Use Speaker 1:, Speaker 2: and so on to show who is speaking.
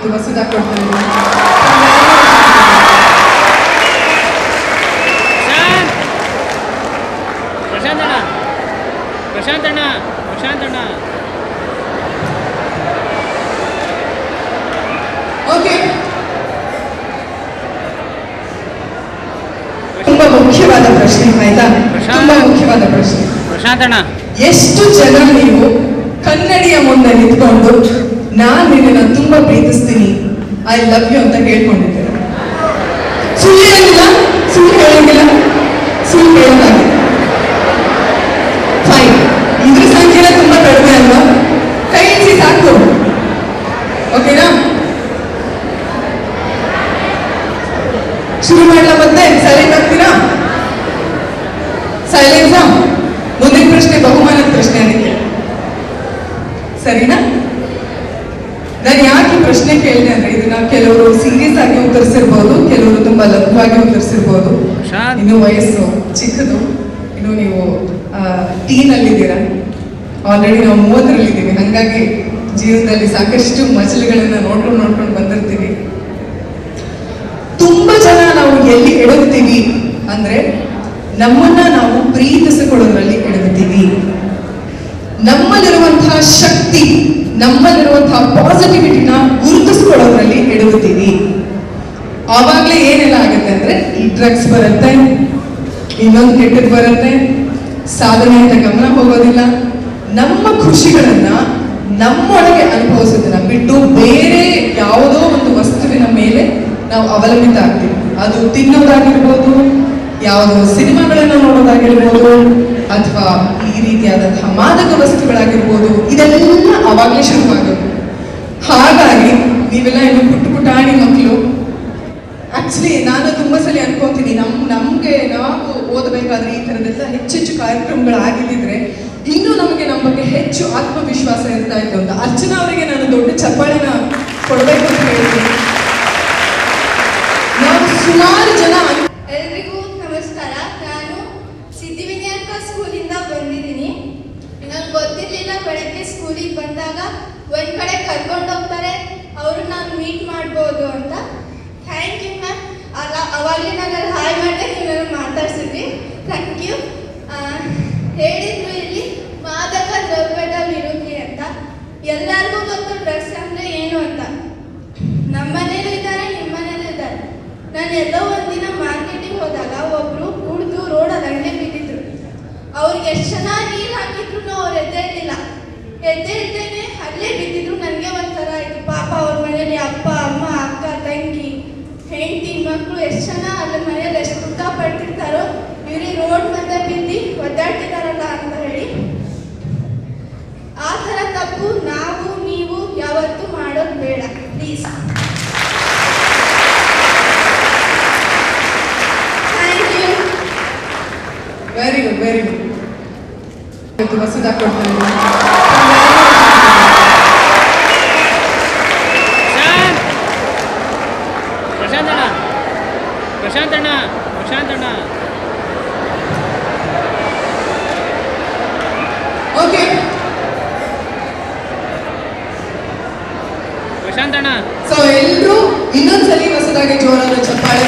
Speaker 1: ಇವತ್ತು ವಸುಧಾ ಕೊಡ್ತಾ ಓಕೆ ತುಂಬಾ ಮುಖ್ಯವಾದ ಪ್ರಶ್ನೆ ಆಯ್ತಾ ತುಂಬಾ ಮುಖ್ಯವಾದ ಪ್ರಶ್ನೆ
Speaker 2: ಪ್ರಶಾಂತ್ ಅಣ್ಣ
Speaker 1: ಎಷ್ಟು ಜನ ನೀವು ಕನ್ನಡಿಯ ಮುಂದೆ ನಿಂತ್ಕೊಂಡು ನಾನ್ ನಿನ್ನ ತುಂಬಾ ಪ್ರೀತಿಸ್ತೀನಿ. ಐ ಲವ್ ಯು ಅಂತ ಕೇಳ್ಕೊಂಡಿದ್ದೆ ಸುಳ್ಳು ಹೇಳಿಲ್ಲ ಸುಳ್ಳು ಹೇಳಂಗಿಲ್ಲ ಸುಳ್ಳು ಹೇಳೋದಾಗಿದೆ. ಫೈನ್ ಇದ್ರ ಸಂಖ್ಯೆನೇ ತುಂಬಾ ಕಡಿಮೆ ಅಲ್ವಾ? ಕೈ ಸಾಕು. ಓಕೆನಾ ಶುರು ಮಾಡಲ ಮತ್ತೆ? ಸೈಲೆಂಟ್ ಆಗ್ತೀರಾ? ಸೈಲೆನ್ಸಾ ಮುಂದಿನ ಪ್ರಶ್ನೆ, ಬಹುಮಾನದ ಪ್ರಶ್ನೆ ಅದಕ್ಕೆ. ಸರಿನಾ? ನಾನು ಯಾಕೆ ಪ್ರಶ್ನೆ ಕೇಳಿದೆ ಅಂದ್ರೆ ಇದನ್ನ ಕೆಲವರು ಸೀರಿಯಸ್ ಆಗಿ ಉತ್ತರಿಸಿರ್ಬೋದು ಕೆಲವರು ತುಂಬಾ ಲಘುವಾಗಿ ಉತ್ತರಿಸಿರ್ಬೋದು. ಇನ್ನು ವಯಸ್ಸು ಚಿಕ್ಕದು. ಇನ್ನು ನೀವು ಟೀನ್ ಅಲ್ಲಿದ್ದೀರಾ? ಆಲ್ರೆಡಿ ನಾವು ಮೂವತ್ತರಲ್ಲಿದ್ದೀವಿ. ಹಾಗಾಗಿ ಜೀವನದಲ್ಲಿ ಸಾಕಷ್ಟು ಮಜಲುಗಳನ್ನ ನೋಡ್ಕೊಂಡು ನೋಡ್ಕೊಂಡು ಬಂದಿರ್ತೀವಿ. ತುಂಬಾ ಜನ ನಾವು ಎಲ್ಲಿ ಎಡಗ್ತೀವಿ ಅಂದ್ರೆ ನಮ್ಮನ್ನ ನಾವು ಪ್ರೀತಿಸಿಕೊಳ್ಳೋದ್ರಲ್ಲಿ ಎಡಗ್ತೀವಿ ನಮ್ಮಲ್ಲಿರುವಂತಹ ಶಕ್ತಿ ನಮ್ಮಲ್ಲಿರುವಂತಹ ಪಾಸಿಟಿವಿಟಿನ ಗುರುತಿಸ್ಕೊಳ್ಳೋದ್ರಲ್ಲಿ ಎಡಗುತ್ತೀವಿ ಆವಾಗಲೇ ಏನೆಲ್ಲ ಆಗುತ್ತೆ ಅಂದ್ರೆ ಈ ಡ್ರಗ್ಸ್ ಬರುತ್ತೆ, ಇನ್ನೊಂದು ಕೆಟ್ಟದ್ದು ಬರುತ್ತೆ, ಸಾಧನೆ ಅಂತ ಗಮನ ಹೋಗೋದಿಲ್ಲ. ನಮ್ಮ ಖುಷಿಗಳನ್ನ ನಮ್ಮೊಳಗೆ ಅನುಭವಿಸೋದನ್ನ ಬಿಟ್ಟು ಬೇರೆ ಯಾವುದೋ ಒಂದು ವಸ್ತುವಿನ ಮೇಲೆ ನಾವು ಅವಲಂಬಿತ ಆಗ್ತೀವಿ. ಅದು ತಿನ್ನೋದಾಗಿರ್ಬೋದು, ಯಾವುದೋ ಸಿನಿಮಾಗಳನ್ನ ನೋಡೋದಾಗಿರ್ಬೋದು, ಅಥವಾ ಈ ರೀತಿಯಾದಂತಹ ಮಾದಕ ವಸ್ತುಗಳಾಗಿರ್ಬೋದು ಇದೆಲ್ಲ ಶುರು ಶುರುವಾಗುತ್ತೆ ಹಾಗಾಗಿ ನೀವೆಲ್ಲ ಇನ್ನು ಪುಟ್ಟ ಪುಟಾಣಿ ಮಕ್ಕಳು ಆಕ್ಚುಲಿ ನಾನು ತುಂಬಾ ಸಲ ಅನ್ಕೊಂತೀನಿ, ನಮ್, ನಮಗೆ ನಾವು ಓದಬೇಕಾದ್ರೆ ಈ ತರದೆಲ್ಲ ಹೆಚ್ಚೆಚ್ಚು ಕಾರ್ಯಕ್ರಮಗಳಾಗಿದ್ದಿದ್ರೆ ಇನ್ನೂ ನಮಗೆ ನಮ್ಮ ಬಗ್ಗೆ ಹೆಚ್ಚು ಆತ್ಮವಿಶ್ವಾಸ ಇರ್ತಾ ಇತ್ತು ಅಂತ. ಅರ್ಚನಾ ಅವರಿಗೆ ನಾನು ದೊಡ್ಡ ಚಪ್ಪಾಳೆನ ಕೊಡಬೇಕು ಅಂತ ಹೇಳ್ತೀನಿ ನಾವು ಸುಮಾರು ಜನ
Speaker 3: ಎಲ್ರಿಗೂ ನಮಸ್ಕಾರ. ನಾನು ಸಿದ್ಧಿವಿನಾಯಕ ಸ್ಕೂಲಿಂದ ಬಂದಿದ್ದೀನಿ. ನಂಗೆ ಗೊತ್ತಿರಲಿಲ್ಲ, ಬೆಳಗ್ಗೆ ಸ್ಕೂಲಿಗೆ ಬಂದಾಗ ಒಂದು ಕಡೆ ಕರ್ಕೊಂಡು ಹೋಗ್ತಾರೆ, ಅವರು ನಾನು ಮೀಟ್ ಮಾಡ್ಬೋದು ಅಂತ. ಥ್ಯಾಂಕ್ ಯು ಮ್ಯಾಮ್ ಅಲ್ಲ, ಅವಾಗಲೇ ನಾನು ಹಾಯ್ ಮಾಡಿದೆ ನೀವು ನನಗೆ ಥ್ಯಾಂಕ್ ಯು ಹೇಳಿದ್ರು ಇಲ್ಲಿ, ಮಾದಕ ದ್ರವ್ಯದ ವಿರುದ್ಧಿ ಅಂತ. ಎಲ್ಲರಿಗೂ ಗೊತ್ತು, ಡ್ರಗ್ಸ್ ಅಂದರೆ ಏನು ಅಂತ. ನಮ್ಮ ಮನೇಲೂ ಇದ್ದಾರೆ ನಿಮ್ಮ ಮನೇಲೂ ಇದ್ದಾರೆ. ನಾನು ಎಲ್ಲೋ ಒಂದಿನ ಮಾರ್ಕೆಟಿಗೆ ಹೋದಾಗ ಅವ್ರಿಗೆ ಎಷ್ಟು ಚೆನ್ನಾಗಿ ನೀರು ಹಾಕಿದ್ರು ಅವ್ರು ಎದ್ದೇಳಿಲ್ಲ ಎದ್ದೇನೆ ಅಲ್ಲೇ ಬಿದ್ದಿದ್ರು. ನನಗೆ ಒಂಥರ ಆಯ್ತು. ಪಾಪ ಅವ್ರ ಮನೇಲಿ ಅಪ್ಪ, ಅಮ್ಮ, ಅಕ್ಕ, ತಂಗಿ, ಹೆಂಡತಿ ಮಕ್ಕಳು ಎಷ್ಟು ಜನ ಅದ್ರ ಮನೇಲಿ ಎಷ್ಟು ದುಃಖ ಪಡ್ತಿರ್ತಾರೋ ಇವ್ರಿಗೆ ರೋಡ್ ಮಧ್ಯೆ ಬಿದ್ದು ಒದ್ದಾಡ್ತಿದಾರಲ್ಲ ಅಂತ ಹೇಳಿ. ಆ ಥರ ತಪ್ಪು ನಾವು, ನೀವು ಯಾವತ್ತೂ ಮಾಡೋದು ಬೇಡ. Please thank you
Speaker 1: very good
Speaker 2: ಅಣ್ಣ ಪ್ರಶಾಂತ್ ಅಣ್ಣ ಪ್ರಶಾಂತ್ ಅಣ್ಣ
Speaker 1: ಓಕೆ
Speaker 2: ಪ್ರಶಾಂತ್ ಅಣ್ಣ
Speaker 1: ಸೊ ಎಲ್ಲರೂ ಇನ್ನೊಂದ್ಸಲಿ ಹೊಸದಾಗಿ ಜೋರಾದ ಚಪ್ಪಾಳೆ